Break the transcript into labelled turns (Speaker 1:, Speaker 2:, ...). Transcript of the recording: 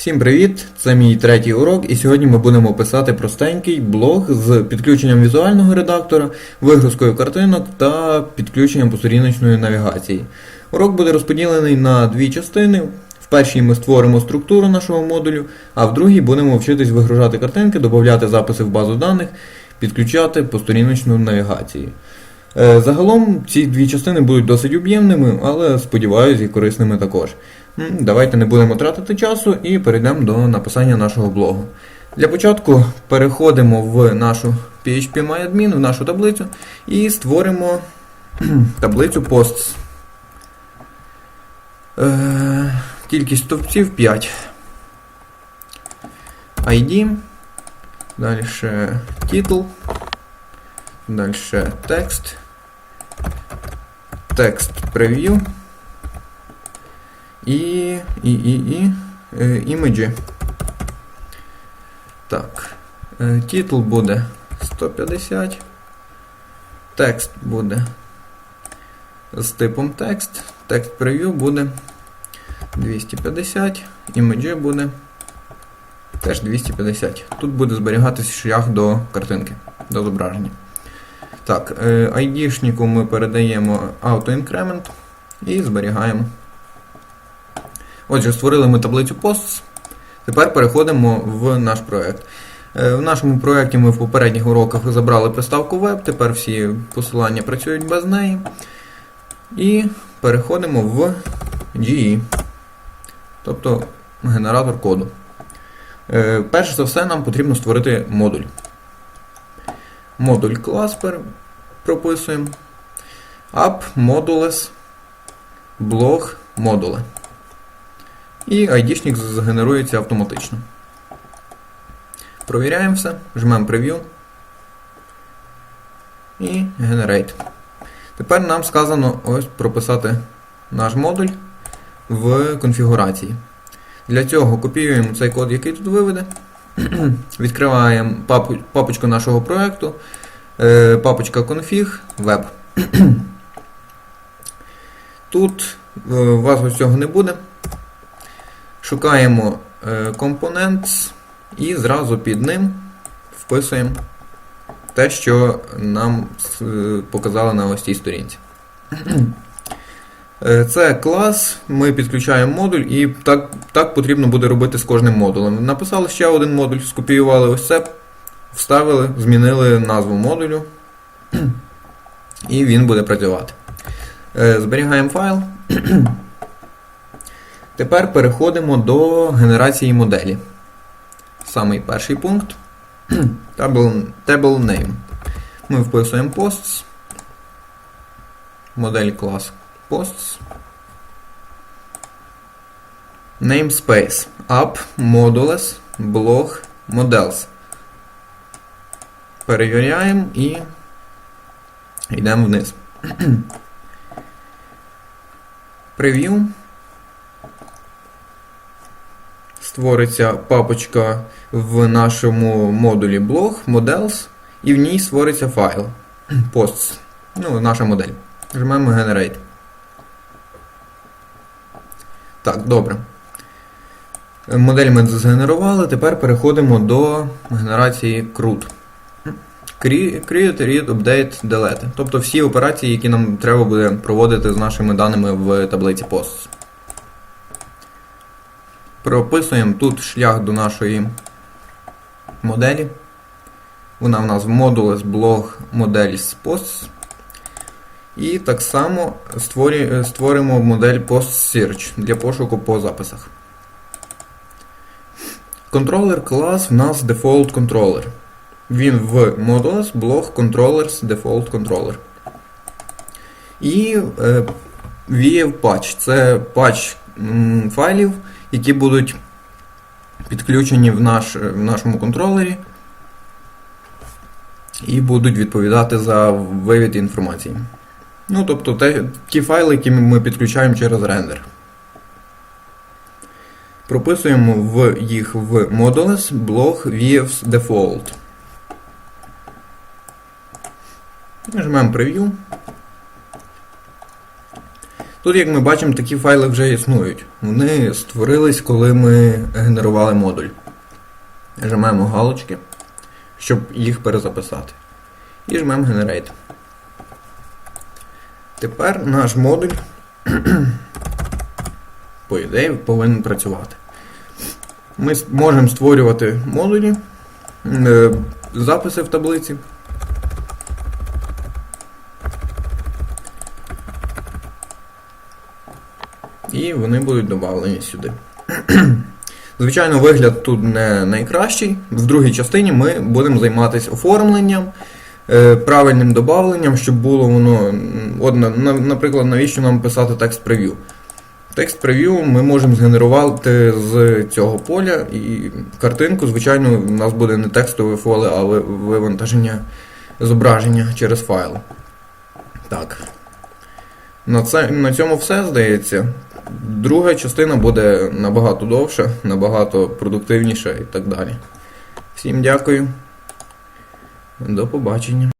Speaker 1: Всім привіт! Це мій третій урок, і сьогодні ми будемо писати простенький блог з підключенням візуального редактора, вигрузкою картинок та підключенням посторіночної навігації. Урок буде розподілений на дві частини. В першій ми створимо структуру нашого модулю, а в другій будемо вчитись вигружати картинки, додати записи в базу даних, підключати посторіночну навігацію. Е, Загалом ці дві частини будуть досить об'ємними, але сподіваюся і корисними також. Давайте не будемо тратити часу і перейдемо до написання нашого блогу. Для початку переходимо в нашу PHP-MyAdmin, в нашу таблицю, і створимо таблицю posts. Е, кількість стовпців 5. ID. Далі title. Далі текст. Текст прев'ю. І. і, і, і. е, імеджі. Так. Е, Титл буде 150. Текст буде з типом текст. Текст прев'ю буде 250. Імеджі буде теж 250. Тут буде зберігатися шлях до картинки, до зображення. Так, е, ID-шнику ми передаємо AutoIncrement і зберігаємо. Отже, створили ми таблицю Posts. Тепер переходимо в наш проект. Е, В нашому проєкті ми в попередніх уроках забрали приставку Web, тепер всі посилання працюють без неї. І переходимо в GE, тобто генератор коду. Е, Перш за все, нам потрібно створити модуль. Модуль клас прописуємо. App modules blog модули. І ID-шник згенерується автоматично. Провіряємо все, жмемо Preview і Generate. Тепер нам сказано ось прописати наш модуль в конфігурації. Для цього копіюємо цей код, який тут виведе. Відкриваємо папу- папочку нашого проєкту, е, папочка config, web. Тут е, у вас ось цього не буде. Шукаємо е, Components і зразу під ним вписуємо те, що нам е, показали на ось цій сторінці. Е, Це клас, ми підключаємо модуль, і так, так потрібно буде робити з кожним модулем. Написали ще один модуль, скопіювали ось це, вставили, змінили назву модулю, і він буде працювати. Е, Зберігаємо файл. Тепер переходимо до генерації моделі. Самий перший пункт. Table, table name. Ми вписуємо posts. Модель клас posts. Namespace. App, modules, blog, models. Перевіряємо і йдемо вниз. Preview. Створиться папочка в нашому модулі блог, models, і в ній створиться файл. Posts. Ну, наша модель. Жмемо Generate. Так, добре. Модель ми згенерували, тепер переходимо до генерації CRUD. Create, Read, Update, Delete. Тобто всі операції, які нам треба буде проводити з нашими даними в таблиці Posts. Прописуємо тут шлях до нашої моделі. Вона в нас в Modules блог Models Posts. І так само створимо модель Post Search для пошуку по записах. Контролер клас в нас Default Controller. Він в Modules блог Controllers Default Controller. І е, VF Patch. Це патч файлів, які будуть підключені в, наш, в нашому контролері і будуть відповідати за вивід інформації. Ну, тобто те, ті файли, які ми підключаємо через рендер. Прописуємо в їх в modules блок VFs Default. Нажмемо Preview. Тут, як ми бачимо, такі файли вже існують. Вони створились, коли ми генерували модуль. Жмемо галочки, щоб їх перезаписати. І жмемо Generate. Тепер наш модуль, по ідеї, повинен працювати. Ми можемо створювати модулі, е, записи в таблиці. І вони будуть додавлені сюди. Звичайно, вигляд тут не найкращий. В другій частині ми будемо займатися оформленням, правильним додавленням, щоб було воно. От, на- на- наприклад, навіщо нам писати текст прев'ю? Текст прев'ю ми можемо згенерувати з цього поля, і картинку, звичайно, у нас буде не текстове фоле, а вивантаження зображення через файл. Так. На, це, на цьому все здається. Друга частина буде набагато довша, набагато продуктивніша і так далі. Всім дякую. До побачення.